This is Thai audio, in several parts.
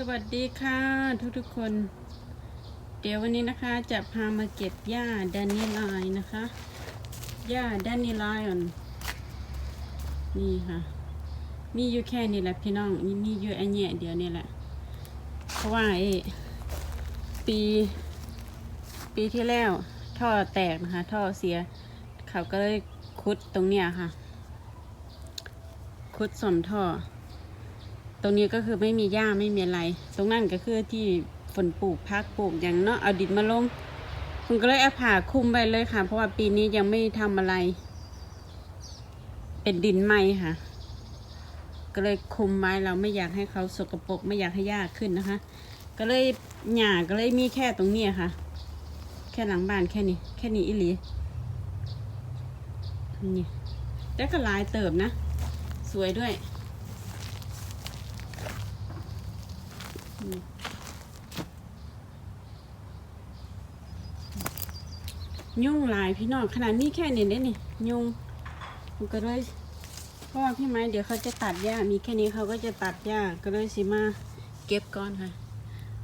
สวัสดีค่ะทุกทุกๆคน เดี๋ยววันนี้นะคะจะพามาเก็บหญ้าดนนี่ไลน์นะคะหญ้าแดนนี่ไลน์นี่ค่ะ มีอยู่แค่นี้แหละพี่น้องมีมีอยู่ไอแง่เดียวนี่แหละ เพราะว่าไอปี ปีที่แล้วท่อแตกนะคะ ท่อเสีย เขาก็เลยคุดตรงเนี้ยค่ะ คุดสมท่อ ตรงนี้ก็คือไม่มีหญ้าไม่มีอะไร ตรงนั้นก็คือที่ฝนปลูกพักปลูกอย่างเนาะเอาดินมาลงคุณก็เลยเอาผ่าคุมไปเลยค่ะ เพราะว่าปีนี้ยังไม่ทำอะไร เป็นดินไหม่ค่ะ ก็เลยคุมไว้เราไม่อยากให้เขาสกปรกไม่อยากให้หญ้าขึ้นนะคะ ก็เลยหญ้าก็เลยมีแค่ตรงนี้ค่ะ แค่หลังบ้านแค่นี้แค่นี้อิหลีนี่แต่ก็ลายเติบนะ สวยด้วย ยุ่งหลายพี่น้องขนาดนี้แค่นี้ได้นี่ยุ่งมันก็เลยเพราะว่าพี่ไม้เดี๋ยวเขาจะตัดหญ้ามีแค่นี้เขาก็จะตัดหญ้าก็เลยสิมาเก็บก่อนค่ะ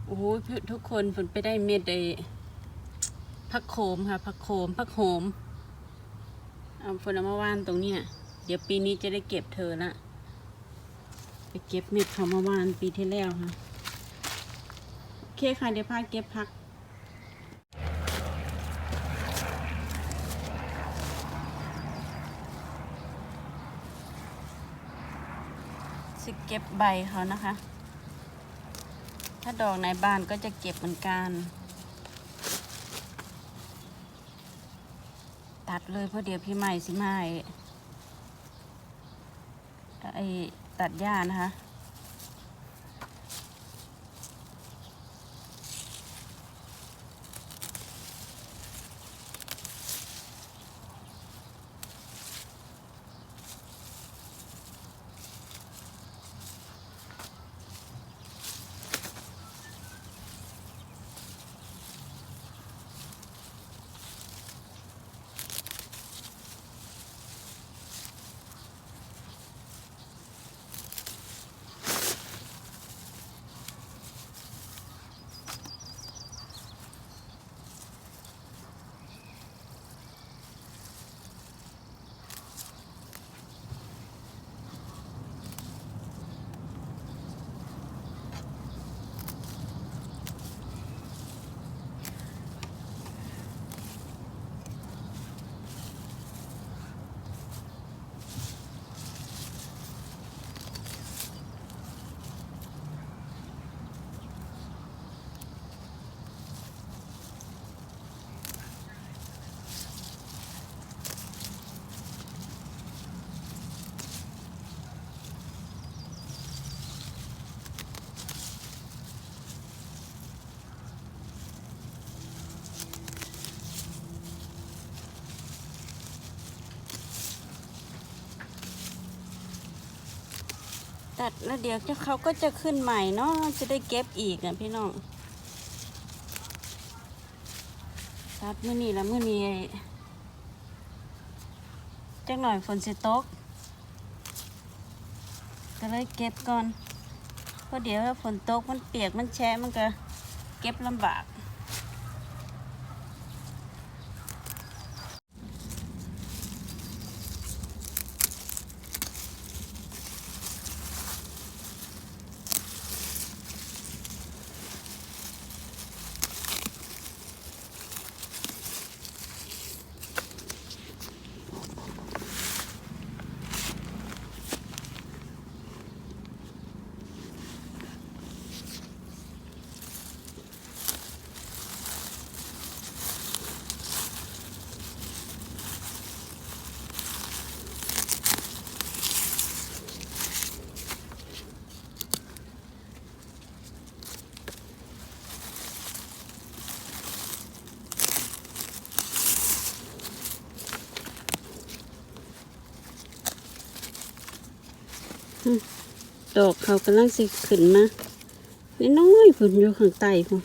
โอ้โหทุกคนผลไปได้เม็ดไอ้ผักโขมค่ะผักโขมผักโขมเอาฝนเอามาวานตรงเนี้ยเดี๋ยวปีนี้จะได้เก็บเธอละไปเก็บเม็ดเขามาวานปีที่แล้วค่ะ เคค่ะ เดี๋ยวพาเก็บผักสิเก็บใบเขานะคะ ถ้าดอกในบ้านก็จะเก็บเหมือนกัน ตัดเลยเพราะเดี๋ยวพี่ใหม่สิไม่ไอตัดหญ้านะคะัดแล้วเดี๋ยวจะเขาก็จะขึ้นใหม่เนาะจะได้เก็บอีกนะพี่น้องตัดมื่อนี้แล้วมื่อนี้จักหน่อยฝนสิตกก็เลยเก็บก่อนเพราะเดี๋ยวถ้าฝนตกมันเปียกมันแฉะมันก็เก็บลำบาก ดอกเขากำลังสิขึ้นมาน้อยๆผุนอยู่ข้างใต้พุ่น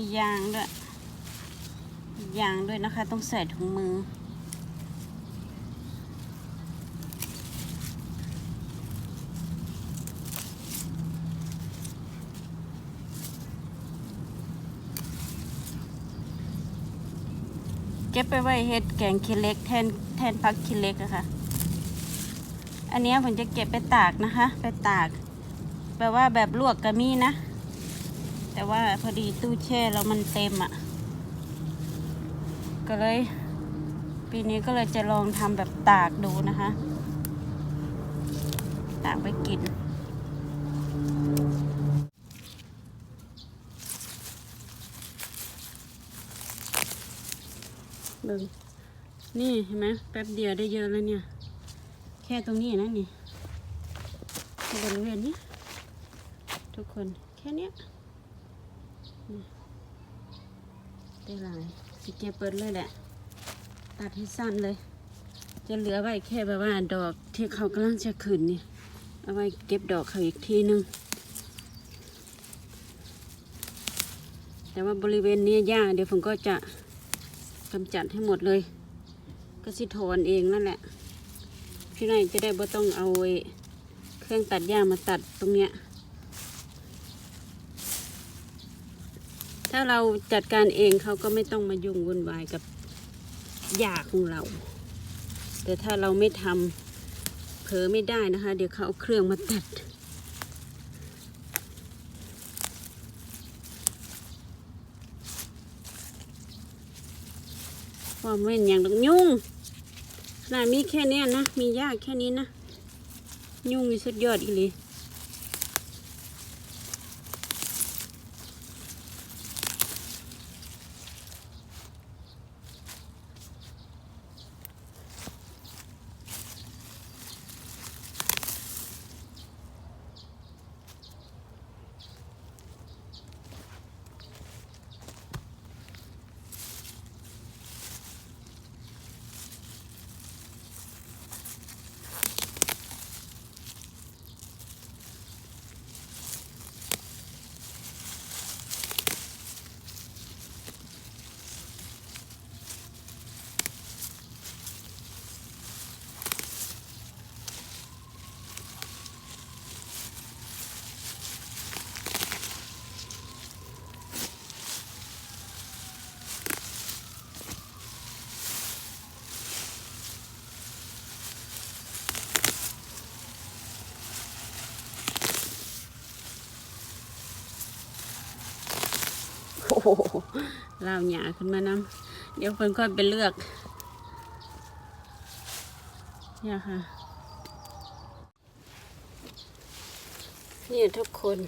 มียางด้วย ยางด้วยนะคะ ต้องใส่ถุงมือ เก็บไปไว้เฮ็ดแกงขี้เล็กแทนแทนพักขี้เล็กอะค่ะ อันนี้ผมจะเก็บไปตากนะคะ ไปตาก แปลว่าแบบลวกก็มีนะ แต่ว่าพอดีตู้แช่แล้วมันเต็มอะ่ะ ก็เลย ปีนี้ก็เลยจะลองทำแบบตากดูนะคะ ตากไปกินเบิ่งนี่เห็นไหมแป๊บเดียวได้เยอะแล้วเนี่ย แค่ตรงนี้นะนี่บริเวณนี้ทุกคนแค่เนี้ย ได้หลายสิเก็บเปิดเลยแหละ ตัดให้สั้นเลย จะเหลือไว้แค่แบบว่าดอกที่เขากำลังจะขึ้นนี่เอาไว้เก็บดอกเขาอีกทีนึง แต่ว่าบริเวณนี้หญ้าเดี๋ยวผมก็จะกำจัดให้หมดเลย ก็สิถอนเองนั่นแหละ พี่นายจะได้บ่ต้องเอาเครื่องตัดหญ้ามาตัดตรงเนี้ย ถ้าเราจัดการเองเขาก็ไม่ต้องมายุ่งวุ่นวายกับหญ้าของเรา แต่ถ้าเราไม่ทำเผลอไม่ได้นะคะ เดี๋ยวเขาเอาเครื่องมาตัดว่าไม่นอย่างดอกยุ่งขนาดมีแค่นี้นะ มีหญ้าแค่นี้นะ ยุ่งมีสุดยอดอีหลี โหลาหยาขึ้นมานำเดี๋ยวเพิ่นค่อยไปเลือกเนี่ยค่ะนี่ทุกคน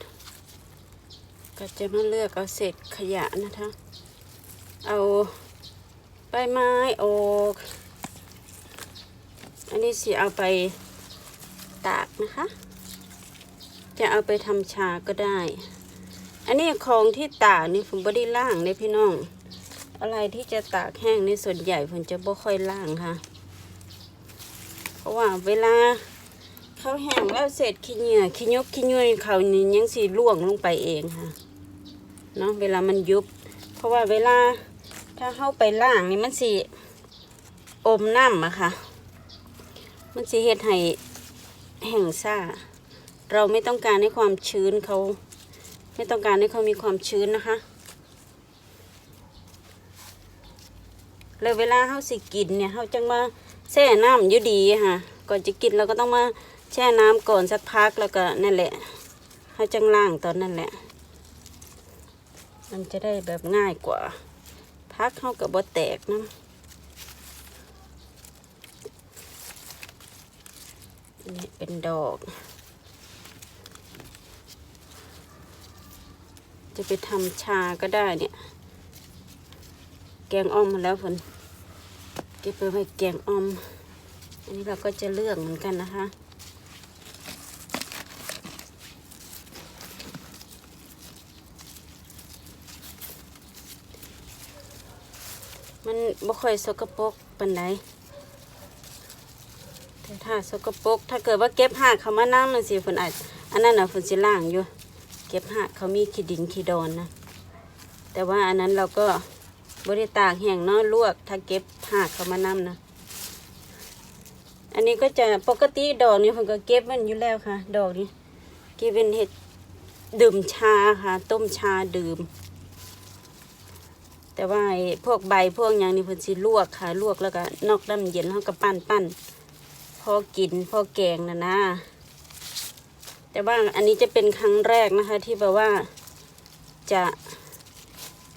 ก็จะมาเลือกเอาเศษขยะนะคะเอาใบไม้ออกอันนี้สิเอาไปตากนะคะ จะเอาไปทำชาก็ได้ อันนี้ของที่ตากนี่ผมบ่ได้ล่างเลยพี่น้อง อะไรที่จะตากแห้งในส่วนใหญ่ผมจะบ่ค่อยล่างค่ะ เพราะว่าเวลาเขาแห้งแล้วเศษขี้เหงื่อขี้ยกขี้ยุ่ยเขานี่ยังสีล่วงลงไปเองค่ะเนาะเวลามันยุบ เพราะว่าเวลาถ้าเข้าไปล่างนี่มันสีอมน้ำอะค่ะ มันสีเฮ็ดให้แห้งซ่า เราไม่ต้องการให้ความชื้นเขา ไม่ต้องการให้เขามีความชื้นนะคะแล้วเวลาเขาสิกินเนี่ยเขาจังมาแช่น้ำอยู่ดีค่ะ ก่อนจะกินเราก็ต้องมาแช่น้ำก่อนสักพักแล้วก็นั่นแหละเขาจังล่างตอนนั่นแหละ มันจะได้แบบง่ายกว่า พักเขากับบแตกนะอันนี่เป็นดอก จะไปทำชาก็ได้เนี่ย แกงอ่อมมาแล้วฝนเก็บไปไว้แกงอ่อม อันนี้เราก็จะเลือกเหมือนกันนะคะมันบ่ค่อยสกปรกปานใดแต่ถ้าสกปรกถ้าเกิดว่าเก็บหากเขามาน้ำมันสิฝนอาจอันนั้นน่ะฝนสิล่างอยู่ เก็บหากเขามีขี้ดินขี้ดอนนะ แต่ว่าอันนั้นเราก็บริตากแห้งเนาะลวก ถ้าเก็บหากเขามานำนะ อันนี้ก็จะปกติดอกนี้ผมก็เก็บมันอยู่แล้วค่ะ ดอกนี้เก็บเป็นเห็ดดื่มชาค่ะ ต้มชาดื่ม แต่ว่าพวกใบพวกอย่างนี้เพิ่นสิลวกค่ะ ลวกแล้วก็นอกน้ำเย็นแล้วก็ปั้นปั้นพอกินพอแกงนะนะ แต่ว่าอันนี้จะเป็นครั้งแรกนะคะ ที่แบบว่าจะ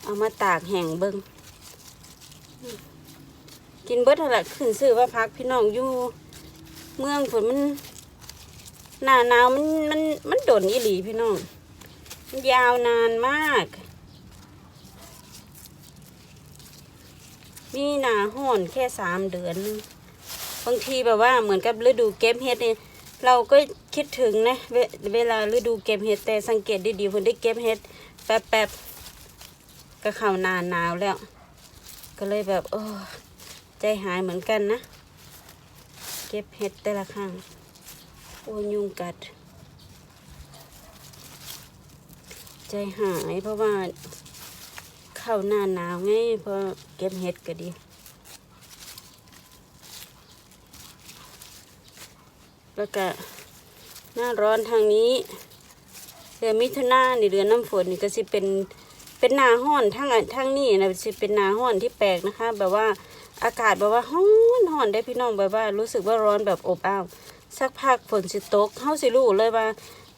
เอามาตากแห้งเบิงกินเบิดนั่นแหละขึ้นซื้อว่าพักพี่น้องอยู่ เมืองฝนมันหนาหนาวมันมันมันโดนอีหลีพี่น้องมันยาวนานมาก มีหนาห่อนแค่สามเดือนนึงบางทีแบบว่าเหมือนกับฤดูเก็บเห็ดเนี่ย เราก็คิดถึงนะเวเวลาฤดูเก็บเห็ดแต่สังเกตดีๆคนได้เก็บเห็ดแป๊บๆก็เข้านาหนาวแล้ว ก็เลยแบบโอ้ใจหายเหมือนกันนะ เก็บเห็ดแต่ละครั้งโอ้ยยุงกัด ใจหายเพราะว่าเข้าหน้าหนาวไงพอเก็บเห็ดก็ดี แล้วก็หน้าร้อนทางนี้เดือนมิถุนานี่เดือนน้ำฝนนี่ก็สิเป็นเป็นหนาห้อนทั้งอันทั้งนี้นะสิเป็นหนาห้อนที่แปลกนะคะ แบบว่าอากาศแบบว่าห้อนห้อนได้พี่น้องแบบว่า รู้สึกว่าร้อนแบบอบอ้าวสักพักฝนสิตกเฮาสิรู้เลยว่า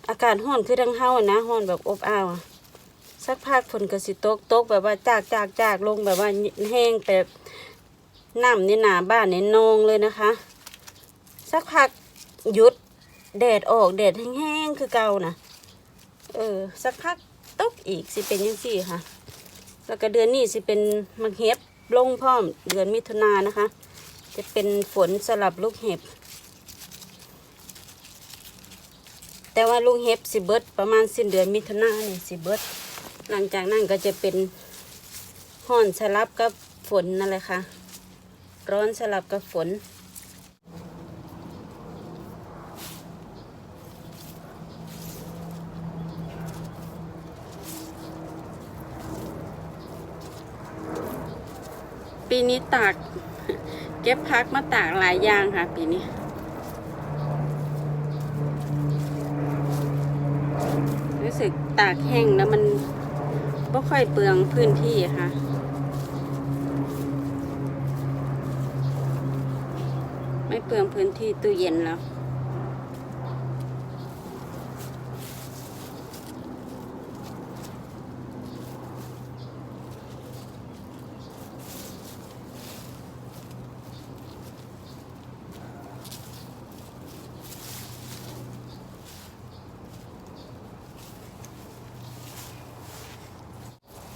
อากาศห้อนคือทั้งเฮานะห้อนแบบอบอ้าวสักพักฝนก็สิตกตกแบบว่าจากจากจากลงแบบว่าแห้งแบบน้ำในหนาบ้านในนองเลยนะคะ สักพัก หยุดแดดออกแดดแห้งๆคือเก่านะเออ สักพักตกอีกสิเป็นยังสี่ค่ะ แล้วก็เดือนนี้สิเป็นมังเห็บลงพร้อมเดือนมิถุนายนะคะ จะเป็นฝนสลับลูกเห็บ แต่ว่าลูกเห็บสิเบิดประมาณสิ้นเดือนมิถุนายนนี่สิเบิดหลังจากนั้นก็จะเป็นห้อนสลับกับฝนนั่นแหละค่ะ ร้อนสลับกับฝน ปีนี้ตาก เก็บพักมาตากหลายอย่างค่ะ ปีนี้รู้สึกตากแห้งแล้วมันไม่ค่อยเปลืองพื้นที่ค่ะไม่เปลืองพื้นที่ตู้เย็นแล้ว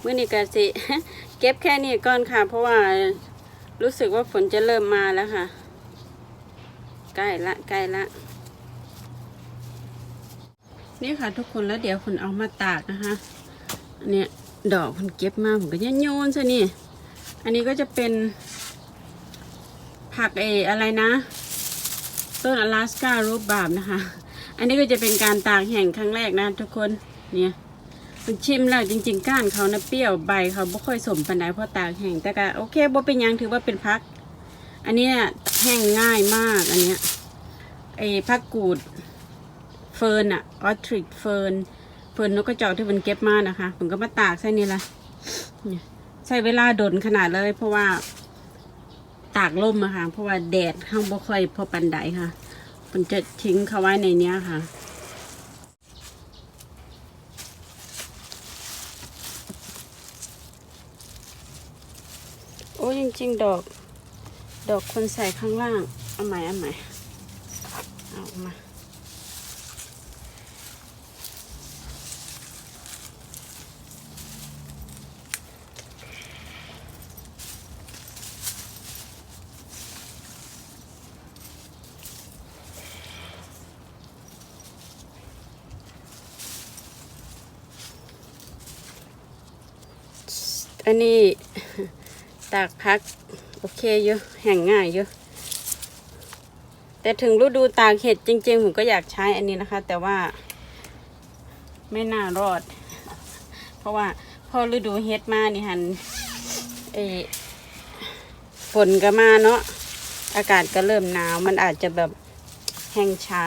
เมื่อนี้ก็สิเก็บแค่นี้ก่อนค่ะ เพราะว่ารู้สึกว่าฝนจะเริ่มมาแล้วค่ะ ใกล้ละใกล้ละนี่ค่ะทุกคนแล้วเดี๋ยวคุณเอามาตากนะคะเนี่ยดอกคุณเก็บมาผมก็จะโยนซะนี่ อันนี้ก็จะเป็นผักเอออะไรนะ ต้นอลาสการูปบาบนะคะ อันนี้ก็จะเป็นการตากแห่งครั้งแรกนะทุกคนเนี่ย มันชิมแล้วจริง ๆ ก้านเขานะเปรี้ยวใบเขาไม่ค่อยสมปานใดเพราะตากแห้งแต่ก็โอเคบ่เป็นหยังถือว่าเป็นพัก อันนี้แห้งง่ายมากอันเนี้ยไอ้พักกูดเฟิร์นอะออทริกเฟิร์นเฟิร์นนกกระจอกที่มันเก็บมานะคะผมก็มาตากใส่นี่ละใช้เวลาดนขนาดเลย เพราะว่าตากล่มอะค่ะเพราะว่าแดดข้างบ่ค่อยพอปันใดค่ะผมจะทิ้งเขาไว้ในเนี้ยค่ะ โอ้จ ริงดอก ดอกคนใส่ข้างล่าง เอาใหม่เอาใหม่เอามาอันนี้ ตากพัก โอเคอยู่แห้งง่ายอยู่แต่ถึงฤดูตากเห็ดจริง ๆ ผมก็อยากใช้อันนี้นะคะ แต่ว่าไม่น่ารอด เพราะว่าพอฤดูเฮ็ดมานี่หันเออฝนก็มาเนาะอากาศก็เริ่มหนาว มันอาจจะแบบแห้งช้า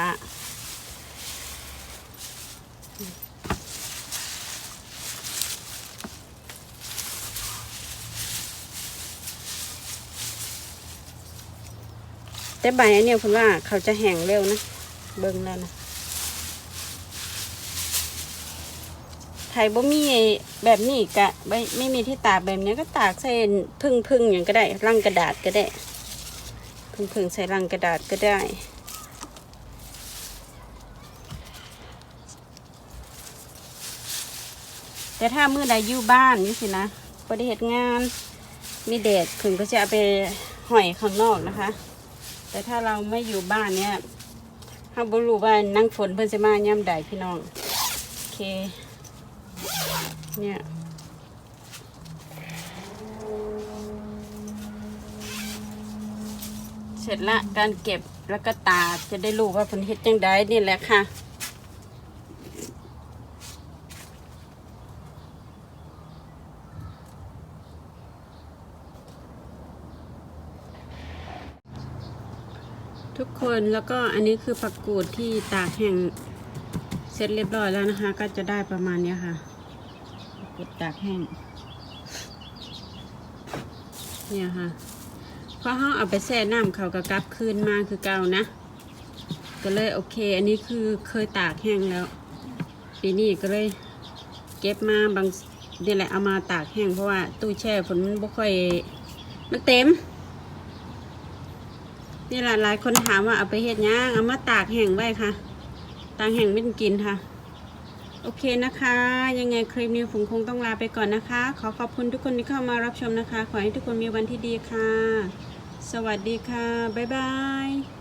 แต่ใบอันเนี้ยคุณว่าเขาจะแห้งเร็วนะ เบิ่งแล้วนะไทยบ่มีแบบนี้กะไม่ไม่มีที่ตากแบบนี้ก็ตากใส่พึ่งพึ่งอย่างก็ได้รังกระดาษก็ได้ พึ่งพึ่งใส่รังกระดาษก็ได้แต่ถ้ามือใดอยู่บ้านนี่สินะบ่ได้เฮ็ดงาน มีแดดพึ่งก็จะเอาไปห่อยข้างนอกนะคะ แต่ถ้าเราไม่อยู่บ้านเนี่ยห้าบ่รู้ว่านั่งฝนเพิ่นจะมาย่ำใดพี่น้อง โอเค เนี่ยเสร็จละการเก็บแล้วก็ตาจะได้รู้ว่าผลเฮ็ดจังไดนี่แหละค่ะ คนแล้วก็อันนี้คือผักกูดที่ตากแห้งเสร็จเรียบร้อยแล้วนะคะ ก็จะได้ประมาณนี้ค่ะผักกูดตากแห้งเนี่ยค่ะพอเขาเอาไปแช่น้ำเขาก็กลับคืนมาคือเก่านะ ก็เลยโอเค อันนี้คือเคยตากแห้งแล้ว ปีนี้ก็เลยเก็บมาบางนี่แหละเอามาตากแห้งเพราะว่าตู้แช่ฝนมันบ่ค่อยมันเต็ม นี่แหละหลายคนถามว่าเอาไปเฮ็ดหยังเอามาตากแห้งไว้ค่ะ ตากแห้งไม่กินค่ะ โอเคนะคะ ยังไงคลิปนี้ผมคงต้องลาไปก่อนนะคะ ขอขอบคุณทุกคนที่เข้ามารับชมนะคะ ขอให้ทุกคนมีวันที่ดีค่ะ สวัสดีค่ะ บ๊ายบาย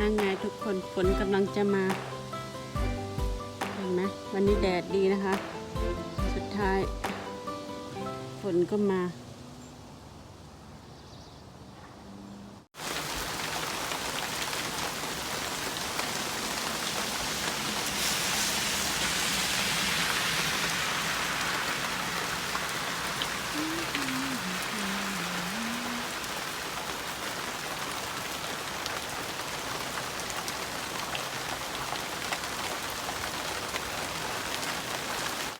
นั่งไงทุกคนฝนกำลังจะมา เห็นไหมวันนี้แดดดีนะคะ สุดท้ายฝนก็มา